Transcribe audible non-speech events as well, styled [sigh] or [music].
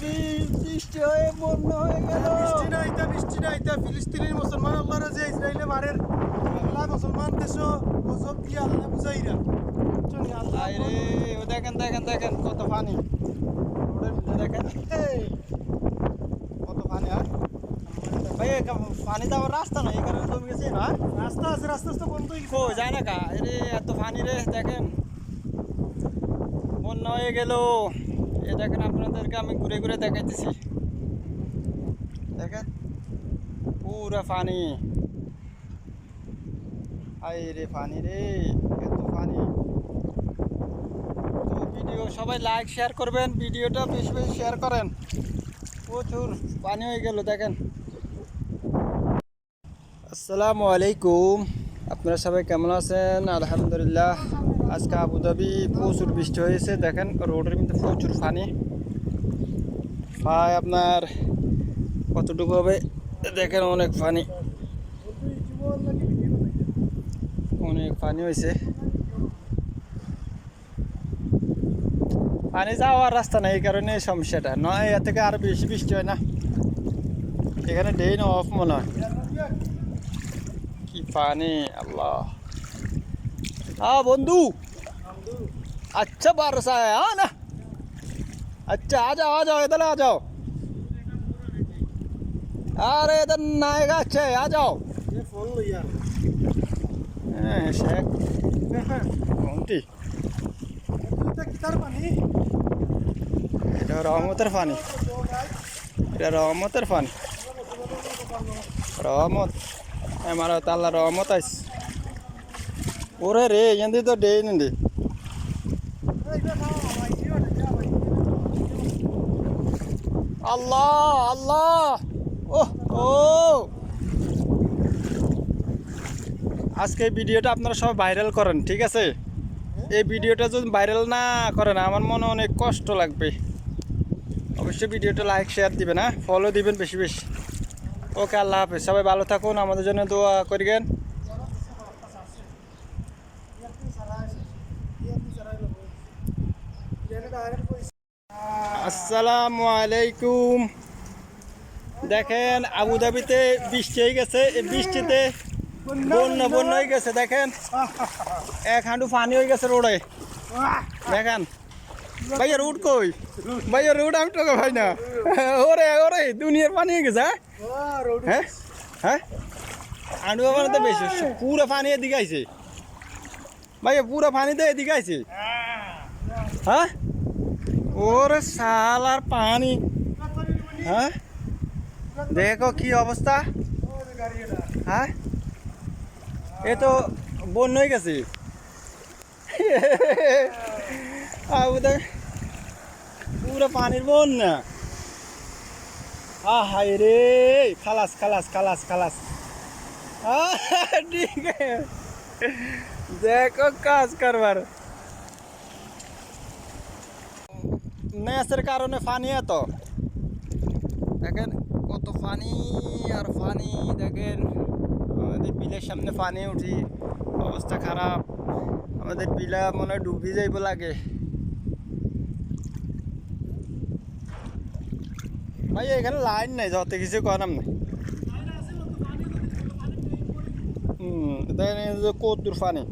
বৃষ্টি হয়ে বন্যা হয়ে গেল। বৃষ্টি না ইতা বৃষ্টি না ইতা ফিলিস্তিনের মুসলমান আল্লাহরা যে ইসরায়েলে মারের আল্লাহ মুসলমান দেশ গজব দিয়ে আল্লাহ বুঝাইরা আরে ও দেখেন দেখেন দেখেন কত পানি দেখেন। কত পানি আর ভাই পানি তো আবার রাস্তা নাই এই কারণে জমে গেছে না। রাস্তা আছে রাস্তা রাস্তা বন্ধ হয়ে গেছে। যায় না কা? রে এত পানি রে দেখেন। বন্যা হয়ে গেল। এ দেখেন আপনাদেরকে আমি ঘুরে ঘুরে দেখাইতেছি। দেখেন? পুরা পানি। আই রে পানি রে, এত পানি। তো ভিডিও সবাই লাইক, শেয়ার করবেন, ভিডিওটা বেশি বেশি শেয়ার করেন। প্রচুর পানি হয়ে গেল, দেখেন। আসসালামু আলাইকুম। আপনারা সবাই কেমন আছেন? আলহামদুলিল্লাহ। আজকে আবুধাবি প্রচুর বৃষ্টি হয়েছে, দেখেন রোডের মধ্যে প্রচুর পানি। প্রায় আপনার কতটুকু হবে? দেখেন অনেক পানি। অনেক পানি হয়েছে। পানি যাওয়ার রাস্তা নাই, এই কারণে সমস্যাটা। নয়, এর থেকে আরও বেশি বৃষ্টি হয় না। এখানে ডেইন অফ মনে হয়। কি পানি আল্লাহ। হ্যাঁ বন্ধু। আচ্ছা বারসা হ্যাঁ না। আচ্ছা আ যাও আ যাও এদের আ যাও। আরে এদের নায়ক আছে আ যাও। হ্যাঁ, হ্যাঁ শেখ কোনটি? এটা রহমতের পানি। এটা রহমতের পানি। রহমত। আমার তাল্লা রহমত আইস ওরে রে, এখান তো ডে নি আল্লাহ আল্লাহ ও ও। আজকে এই ভিডিওটা আপনারা সবাই ভাইরাল করেন, ঠিক আছে? এই ভিডিওটা যদি ভাইরাল না করেন, আমার মনে অনেক কষ্ট লাগবে। অবশ্যই ভিডিওটা লাইক শেয়ার দিবেন হ্যাঁ? ফলো দিবেন বেশি বেশি। ওকে, আল্লাহ হাফেজ। সবাই ভালো থাকুন, আমাদের জন্য দোয়া করিবেন। আসসালামু আলাইকুম। দেখেন আবুধাবিতে বৃষ্টি হয়ে গেছে। এই বৃষ্টিতে বন্যা বন্যা হয়ে গেছে, দেখেন। এক হাঁটু পানি হয়ে গেছে রোডে। দেখেন ভাইয়া রুট কই? ভাইয়া রুট, আমি তোকে ভাই না। ওরে ওরে, দুনিয়ার পানি হয়ে গেছে হ্যাঁ? হ্যাঁ? হ্যাঁ? আঁটু আমার তো বেশি পুরো পানি এদিকে আইছে। ভাইয়া, পুরো পানি তো এদিকে আইছে। হ্যাঁ? ওরে সালার পানি। হ্যাঁ? দেখো কি অবস্থা। হ্যাঁ? এ তো বন্য হয়ে গেছে। [laughs] আবুদা পুরো পানির বন্যা। আহ হায় রে, খালাস খালাস খালাস খালাস। ঠিক দেখো কাজ করবার। ন্যাসের কারণে পানি এত। দেখেন কত পানি আর পানি দেখেন। আমাদের বিলের সামনে পানি উঠি, অবস্থা খারাপ। আমাদের বিলা মনে ডুবি যাইব লাগে। ভাই এখানে লাইন নাই যত কিছু করাম নাই। হুম কত দূর পানি।